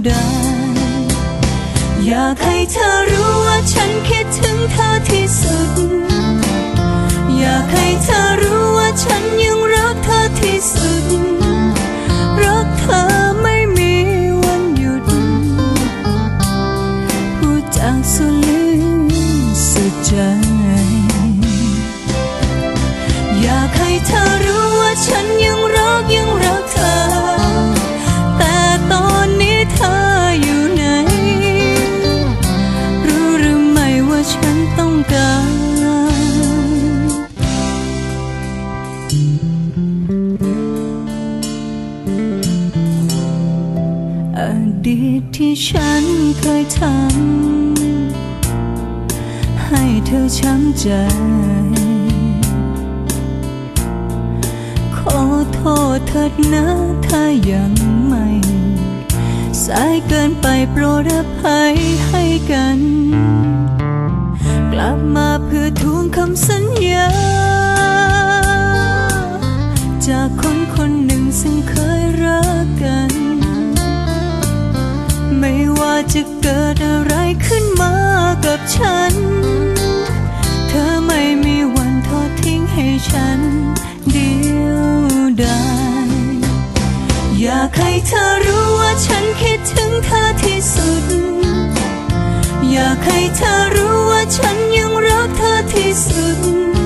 ยวดอยากให้เธอรู้ว่าฉันคิดถึงเธอที่สุด อยากให้เธอรู้ว่าฉันยังรักเธอที่สุด รักเธอไม่มีวันหยุด พูดจากสุดลึกสุดใจ ดีตที่ฉันเคยทำให้เธอช้ำใจ ขอโทษเถิดนะถ้ายังไม่ สายเกินไปโปรดอภัยให้กัน กลับมาเพื่อทวงคำสัญญา จากคนคนหนึ่งซึ่งเคยรักกัน จะเกิดอะไรขึ้นมากับฉัน เธอไม่มีวันทอดทิ้งให้ฉัน เดียวดายอยากให้เธอรู้ว่าฉันคิดถึงเธอที่สุด อยากให้เธอรู้ว่าฉันยังรักเธอที่สุด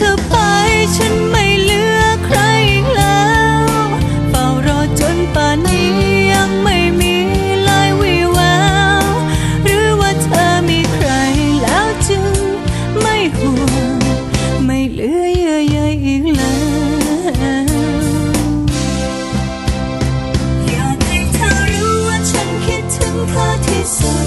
เธอไปฉันไม่เหลือใครอีกแล้วเฝ้ารอจนป่านนี้ยังไม่มีลายวีแววหรือว่าเธอมีใครแล้วจึงไม่ห่วงไม่เหลือเยื่อใยอีกแล้วอยากให้เธอรู้ว่าฉันคิดถึงเธอที่สุด